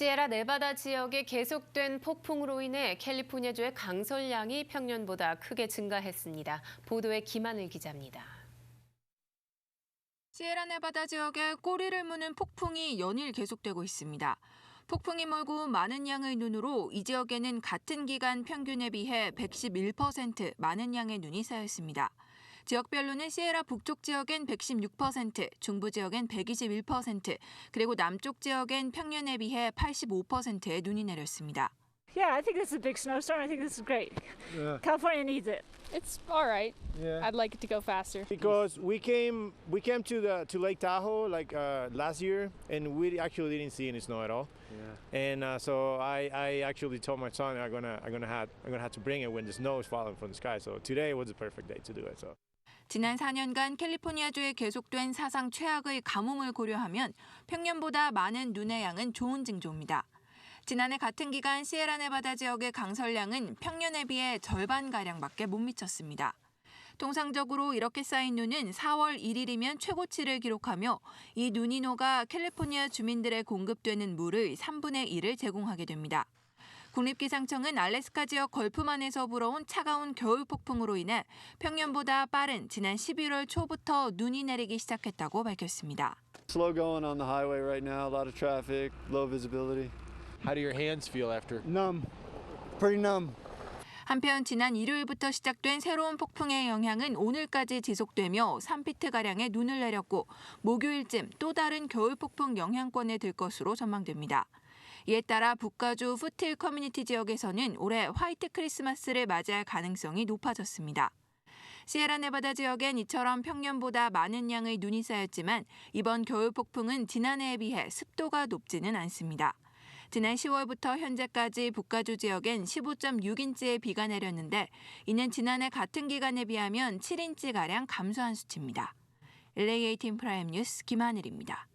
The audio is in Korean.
시에라 네바다 지역에 계속된 폭풍으로 인해 캘리포니아주의 강설량이 평년보다 크게 증가했습니다. 보도에 김하늘 기자입니다. 시에라 네바다 지역에 꼬리를 무는 폭풍이 연일 계속되고 있습니다. 폭풍이 몰고 많은 양의 눈으로 이 지역에는 같은 기간 평균에 비해 111% 많은 양의 눈이 쌓였습니다. 지역별로는 시에라 북쪽 지역엔 116%, 중부 지역엔 121%, 그리고 남쪽 지역엔 평년에 비해 85%의 눈이 내렸습니다. Yeah, I think this is a big snowstorm. I think this is great. Yeah. California needs it. It's all right. Yeah. I'd like it to go faster. Because we came we came to the to Lake Tahoe like uh, last year and we actually didn't see any snow at all. Yeah. And uh, so I, I actually told my son I'm gonna I'm gonna have I'm gonna have to bring it when the snow is falling from the sky. So today was the perfect day to do it. So. 지난 4년간 캘리포니아주에 계속된 사상 최악의 가뭄을 고려하면 평년보다 많은 눈의 양은 좋은 징조입니다. 지난해 같은 기간 시에라네바다 지역의 강설량은 평년에 비해 절반가량밖에 못 미쳤습니다. 통상적으로 이렇게 쌓인 눈은 4월 1일이면 최고치를 기록하며 이 눈이 녹아 캘리포니아 주민들에 공급되는 물의 3분의 1을 제공하게 됩니다. 국립기상청은 알래스카 지역 걸프만에서 불어온 차가운 겨울 폭풍으로 인해 평년보다 빠른 지난 11월 초부터 눈이 내리기 시작했다고 밝혔습니다. Slow going on the highway right now, a lot of traffic, low visibility. How do your hands feel after? Numb. Pretty numb. 한편 지난 일요일부터 시작된 새로운 폭풍의 영향은 오늘까지 지속되며 3피트가량의 눈을 내렸고 목요일쯤 또 다른 겨울 폭풍 영향권에 들 것으로 전망됩니다. 이에 따라 북가주 푸틸 커뮤니티 지역에서는 올해 화이트 크리스마스를 맞이할 가능성이 높아졌습니다. 시에라네바다 지역엔 이처럼 평년보다 많은 양의 눈이 쌓였지만 이번 겨울 폭풍은 지난해에 비해 습도가 높지는 않습니다. 지난 10월부터 현재까지 북가주 지역엔 15.6인치의 비가 내렸는데 이는 지난해 같은 기간에 비하면 7인치가량 감소한 수치입니다. LAA 팀 프라임 뉴스 김하늘입니다.